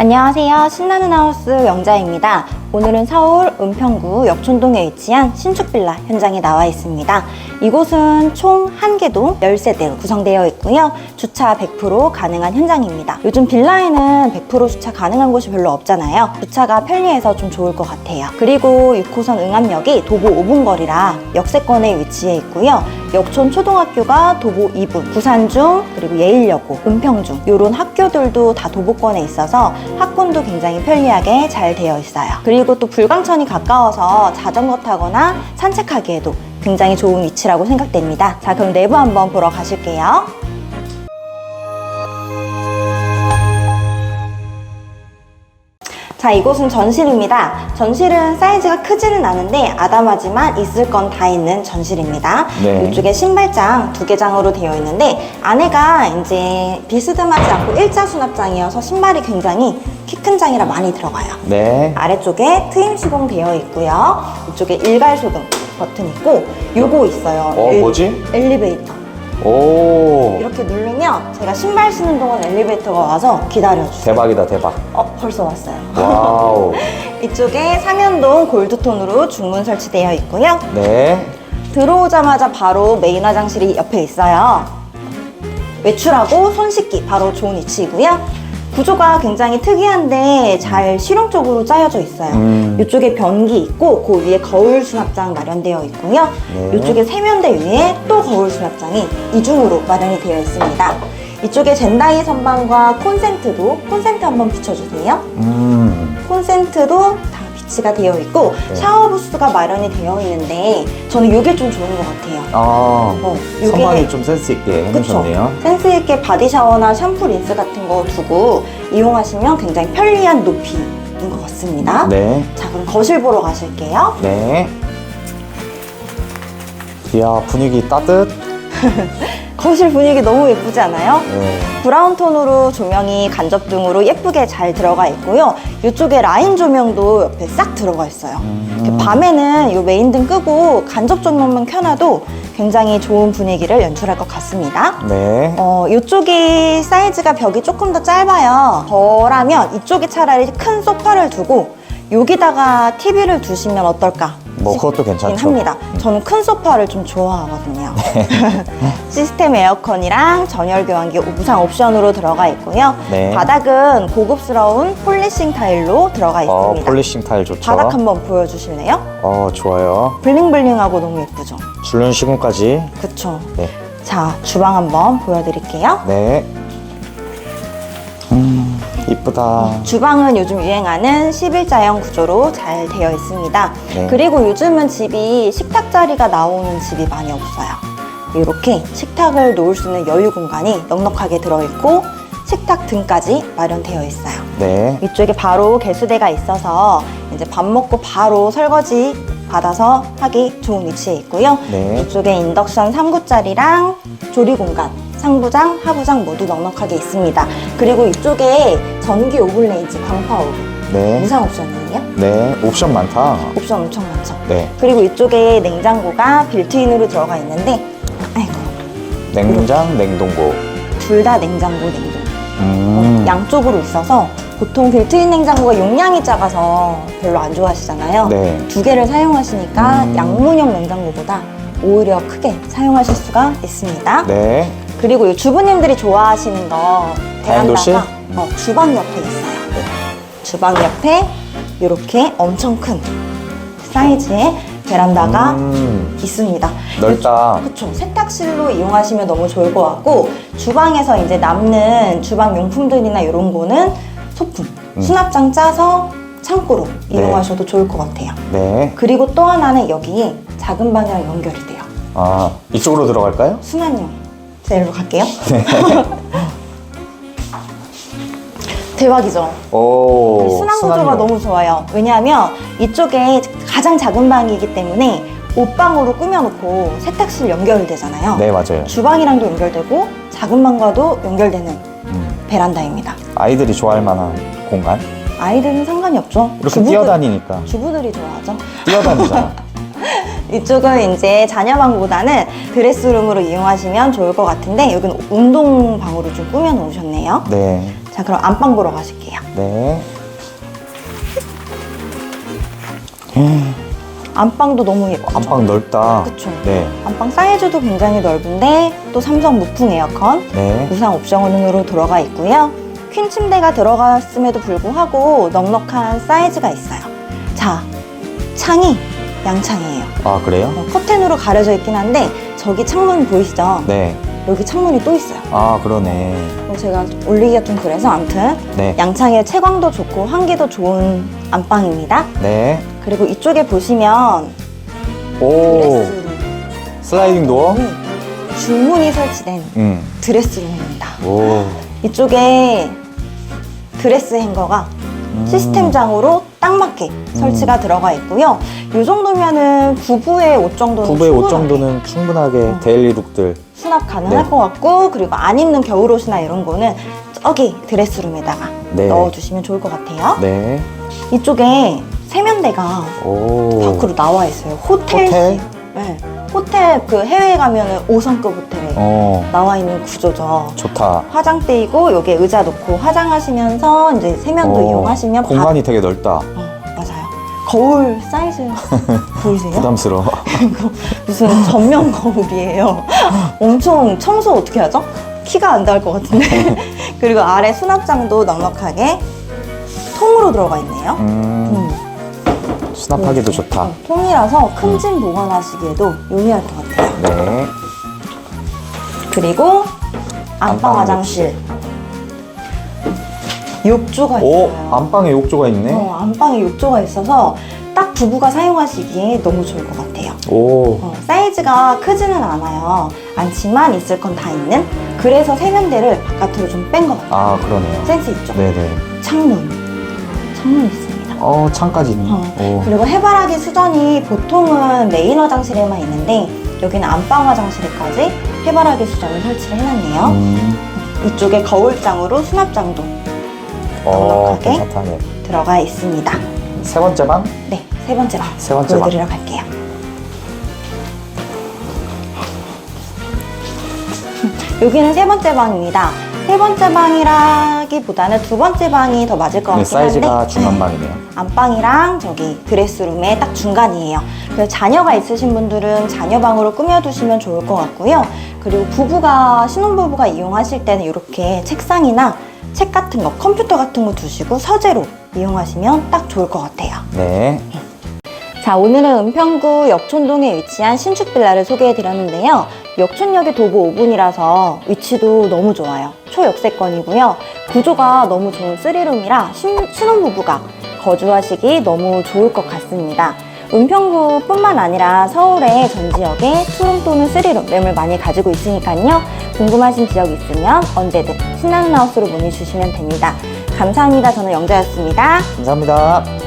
안녕하세요. 신나는 하우스 영자입니다. 오늘은 서울 은평구 역촌동에 위치한 신축 빌라 현장에 나와 있습니다. 이곳은 총 한개동 13대로 구성되어 있고요. 주차 100% 가능한 현장입니다. 요즘 빌라에는 100% 주차 가능한 곳이 별로 없잖아요. 주차가 편리해서 좀 좋을 것 같아요. 그리고 6호선 응암역이 도보 5분 거리라 역세권에 위치해 있고요. 역촌 초등학교가 도보 2분, 부산중, 그리고 예일여고, 은평중 이런 학교들도 다 도보권에 있어서 학군도 굉장히 편리하게 잘 되어 있어요. 그리고 또 불광천이 가까워서 자전거 타거나 산책하기에도 굉장히 좋은 위치라고 생각됩니다. 자, 그럼 내부 한번 보러 가실게요. 자, 이곳은 전실입니다. 전실은 사이즈가 크지는 않은데 아담하지만 있을 건 다 있는 전실입니다. 네. 이쪽에 신발장 두 개 장으로 되어 있는데 안에가 이제 비스듬하지 않고 일자 수납장이어서 신발이 굉장히 키 큰 장이라 많이 들어가요. 네. 아래쪽에 트임 시공 되어 있고요. 이쪽에 일괄 소등 버튼 있고 요거 있어요. 어, 엘- 뭐지? 엘리베이터. 오. 이렇게 누르면 제가 신발 신는 동안 엘리베이터가 와서 기다려주세요. 대박이다, 대박. 어, 벌써 왔어요. 와우. 이쪽에 상현동 골드톤으로 중문 설치되어 있고요. 네. 들어오자마자 바로 메인 화장실이 옆에 있어요. 외출하고 손 씻기 바로 좋은 위치이고요. 구조가 굉장히 특이한데 잘 실용적으로 짜여져 있어요. 음. 이쪽에 변기 있고 그 위에 거울 수납장 마련되어 있고요. 네. 이쪽에 세면대 위에 또 거울 수납장이 이중으로 마련이 되어 있습니다. 이쪽에 젠다이 선반과 콘센트도 콘센트 한번 비춰주세요. 음. 콘센트도 다 비치가 되어 있고 네. 샤워 부스가 마련이 되어 있는데 저는 이게 좀 좋은 것 같아요. 아. 어, 요게- 선반이 좀 센스 있게 그쵸? 해놓으셨네요. 센스 있게 바디 샤워나 샴푸 린스 같은 거 두고 이용하시면 굉장히 편리한 높이인 것 같습니다. 네. 자 그럼 거실 보러 가실게요. 네. 이야, 분위기 따뜻. 거실 분위기 너무 예쁘지 않아요? 네. 브라운 톤으로 조명이 간접 등으로 예쁘게 잘 들어가 있고요. 이쪽에 라인 조명도 옆에 싹 들어가 있어요. 이렇게 밤에는 이 메인 등 끄고 간접 조명만 켜놔도 굉장히 좋은 분위기를 연출할 것 같습니다. 네. 어, 이쪽이 사이즈가 벽이 조금 더 짧아요. 저라면 이쪽에 차라리 큰 소파를 두고 여기다가 TV를 두시면 어떨까? 뭐, 그것도 괜찮죠. 합니다. 저는 큰 소파를 좀 좋아하거든요. 시스템 에어컨이랑 전열 교환기 무상 옵션으로 들어가 있고요. 네. 바닥은 고급스러운 폴리싱 타일로 들어가 어, 있습니다. 폴리싱 타일 좋죠. 바닥 한번 보여주실래요? 어, 좋아요. 블링블링하고 너무 예쁘죠? 줄눈 시공까지. 그쵸? 네. 자, 주방 한번 보여드릴게요. 네. 음, 이쁘다. 주방은 요즘 유행하는 11자형 구조로 잘 되어 있습니다. 네. 그리고 요즘은 집이 식탁 자리가 나오는 집이 많이 없어요. 이렇게 식탁을 놓을 수 있는 여유 공간이 넉넉하게 들어있고 식탁 등까지 마련되어 있어요. 네. 이쪽에 바로 개수대가 있어서 이제 밥 먹고 바로 설거지 받아서 하기 좋은 위치에 있고요. 네. 이쪽에 인덕션 3구짜리랑 조리 공간, 상부장, 하부장 모두 넉넉하게 있습니다. 그리고 이쪽에 전기 오븐 레인지, 광파 오븐, 네. 무상 옵션이에요. 네. 옵션 많다. 옵션 엄청 많죠. 네. 그리고 이쪽에 냉장고가 빌트인으로 들어가 있는데, 아이고, 냉장, 냉동고. 둘 다 냉장고, 냉동. 음. 양쪽으로 있어서 보통 빌트인 냉장고가 용량이 작아서 별로 안 좋아하시잖아요. 네. 두 개를 사용하시니까 음. 양문형 냉장고보다 오히려 크게 사용하실 수가 있습니다. 네. 그리고 이 주부님들이 좋아하시는 거 다용도실? 베란다가 어, 주방 옆에 있어요. 주방 옆에 이렇게 엄청 큰 사이즈의 베란다가 음, 있습니다. 넓다. 그렇죠. 세탁실로 이용하시면 너무 좋을 것 같고 주방에서 이제 남는 주방 용품들이나 이런 거는 소품, 음. 수납장 짜서 창고로 네. 이용하셔도 좋을 것 같아요. 네. 그리고 또 하나는 여기에 작은 방이랑 연결이 돼요. 아, 이쪽으로 들어갈까요? 순환용. 자, 일로 갈게요. 네. 대박이죠? 오. 순환 구조가 순환용. 너무 좋아요. 왜냐하면 이쪽에 가장 작은 방이기 때문에 옷방으로 꾸며놓고 세탁실 연결되잖아요. 네, 맞아요. 주방이랑도 연결되고 작은 방과도 연결되는 음, 베란다입니다. 아이들이 좋아할 만한 공간? 아이들은 상관이 없죠. 이렇게 뛰어다니니까. 주부들이 좋아하죠. 뛰어다니잖아. 이쪽은 이제 자녀방보다는 드레스룸으로 이용하시면 좋을 것 같은데 여기는 운동방으로 좀 꾸며 놓으셨네요. 네. 자, 그럼 안방 보러 가실게요. 네. 안방도 너무 예쁘죠? 안방 넓다. 그쵸. 네. 안방 사이즈도 굉장히 넓은데 또 삼성 무풍 에어컨 네. 무상 옵션으로 들어가 있고요. 퀸 침대가 들어갔음에도 불구하고 넉넉한 사이즈가 있어요. 자, 창이 양창이에요. 아, 그래요? 어, 커튼으로 가려져 있긴 한데 저기 창문 보이시죠? 네. 여기 창문이 또 있어요. 아, 그러네. 어, 제가 올리기가 좀 그래서 아무튼 네. 양창에 채광도 좋고 환기도 좋은 안방입니다. 네. 그리고 이쪽에 보시면 오. 드레스룸 슬라이딩 도어? 중문이 설치된 응. 드레스룸입니다. 오. 이쪽에 드레스 행거가 음. 시스템장으로 딱 맞게 설치가 들어가 있고요. 이 정도면은 부부의 옷 정도는 부부의 옷 충분하게 정도는 충분하게 어. 데일리 룩들. 수납 가능할 네. 것 같고 그리고 안 입는 겨울옷이나 이런 거는 저기 드레스룸에다가 네. 넣어주시면 좋을 것 같아요. 네. 이쪽에 세면대가 오. 밖으로 나와 있어요. 호텔식. 호텔? 네. 호텔 그 해외에 가면은 5성급 호텔에 어. 나와 있는 구조죠. 좋다. 화장대이고 여기에 의자 놓고 화장하시면서 이제 세면도 어, 이용하시면 밥- 공간이 되게 넓다. 어, 맞아요. 거울 사이즈 보이세요? 부담스러워. 무슨 전면 거울이에요. 엄청 청소 어떻게 하죠? 키가 안 닿을 것 같은데. 그리고 아래 수납장도 넉넉하게 통으로 들어가 있네요. 음. 음. 수납하기도 좋다. 어, 통이라서 큰 짐 보관하시기에도 용이할 것 같아요. 네. 그리고 안방 안방 화장실. 욕조가 오, 있어요. 안방에 욕조가 있네. 어, 안방에 욕조가 있어서 딱 부부가 사용하시기에 너무 좋을 것 같아요. 오. 어, 사이즈가 크지는 않아요. 않지만 있을 건 다 있는. 그래서 세면대를 바깥으로 좀 뺀 것 같아요. 아, 그러네요. 센스 있죠? 네네. 창문. 창문 있습니다. 어, 창까지 있네. 어, 오. 그리고 해바라기 수전이 보통은 메인 화장실에만 있는데 여기는 안방 화장실에까지 해바라기 수전을 설치를 해놨네요. 음. 이쪽에 거울장으로 수납장도 어, 넉넉하게. 괜찮다. 네. 들어가 있습니다. 세 번째 방? 네, 세 번째 방 세 번째 방. 보여드리러 갈게요. 여기는 세 번째 방입니다. 세 번째 방이라기보다는 두 번째 방이 더 맞을 것 네, 같긴 한데 사이즈가 중간 네. 방이네요. 안방이랑 저기 드레스룸의 딱 중간이에요. 그래서 자녀가 있으신 분들은 자녀 방으로 꾸며두시면 좋을 것 같고요. 그리고 부부가 신혼부부가 이용하실 때는 이렇게 책상이나 책 같은 거, 컴퓨터 같은 거 두시고 서재로 이용하시면 딱 좋을 것 같아요. 네. 자, 오늘은 은평구 역촌동에 위치한 신축 빌라를 소개해 드렸는데요. 역촌역이 도보 5분이라서 위치도 너무 좋아요. 초역세권이고요. 구조가 너무 좋은 쓰리룸이라 신, 신혼부부가 거주하시기 너무 좋을 것 같습니다. 은평구뿐만 아니라 서울의 전 지역에 투룸 또는 쓰리룸 매물 많이 가지고 있으니까요. 궁금하신 지역 있으면 언제든 신나는 하우스로 문의 주시면 됩니다. 감사합니다. 저는 영자였습니다. 감사합니다.